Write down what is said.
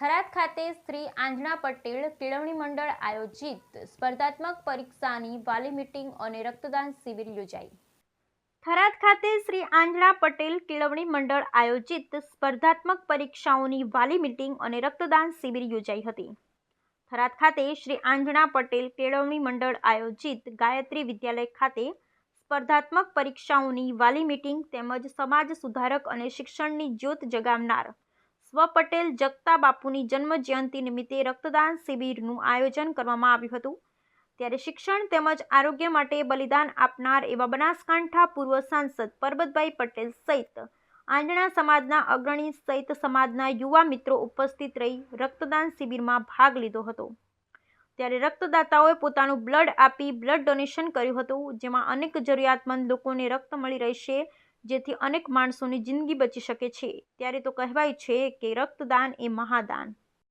થરાદ ખાતે શ્રી આંજણા પટેલ કેળવણી મંડળ આયોજિત સ્પર્ધાત્મક પરીક્ષાની વાલી મીટિંગ અને રક્તદાન શિબિર યોજાઈ. થરાદ ખાતે શ્રી આંજણા પટેલ કેળવણી મંડળ આયોજિત સ્પર્ધાત્મક પરીક્ષાઓની વાલી મીટિંગ અને રક્તદાન શિબિર યોજાઈ હતી. થરાદ ખાતે શ્રી આંજણા પટેલ કેળવણી મંડળ આયોજિત ગાયત્રી વિદ્યાલય ખાતે સ્પર્ધાત્મક પરીક્ષાઓની વાલી મીટિંગ તેમજ સમાજ સુધારક અને શિક્ષણની જ્યોત જગાવનાર સ્વ પટેલ જગતા બાપુની જન્મ જયંતિ નિમિત્તે રક્તદાન શિબિરનું આયોજન કરવામાં આવ્યું હતું. ત્યારે શિક્ષણ તેમજ આરોગ્ય માટે બલિદાન આપનાર એવા બનાસકાંઠા પૂર્વ સાંસદ પરબતભાઈ પટેલ સહિત આંજણા સમાજના અગ્રણી સહિત સમાજના યુવા મિત્રો ઉપસ્થિત રહી રક્તદાન શિબિરમાં ભાગ લીધો હતો. ત્યારે રક્તદાતાઓએ પોતાનું બ્લડ આપી બ્લડ ડોનેશન કર્યું હતું, જેમાં અનેક જરૂરિયાતમંદ લોકોને રક્ત મળી રહેશે જેથી અનેક માણસોની જિંદગી બચી શકે છે. ત્યારે તો કહેવાય છે કે રક્તદાન એ મહાદાન.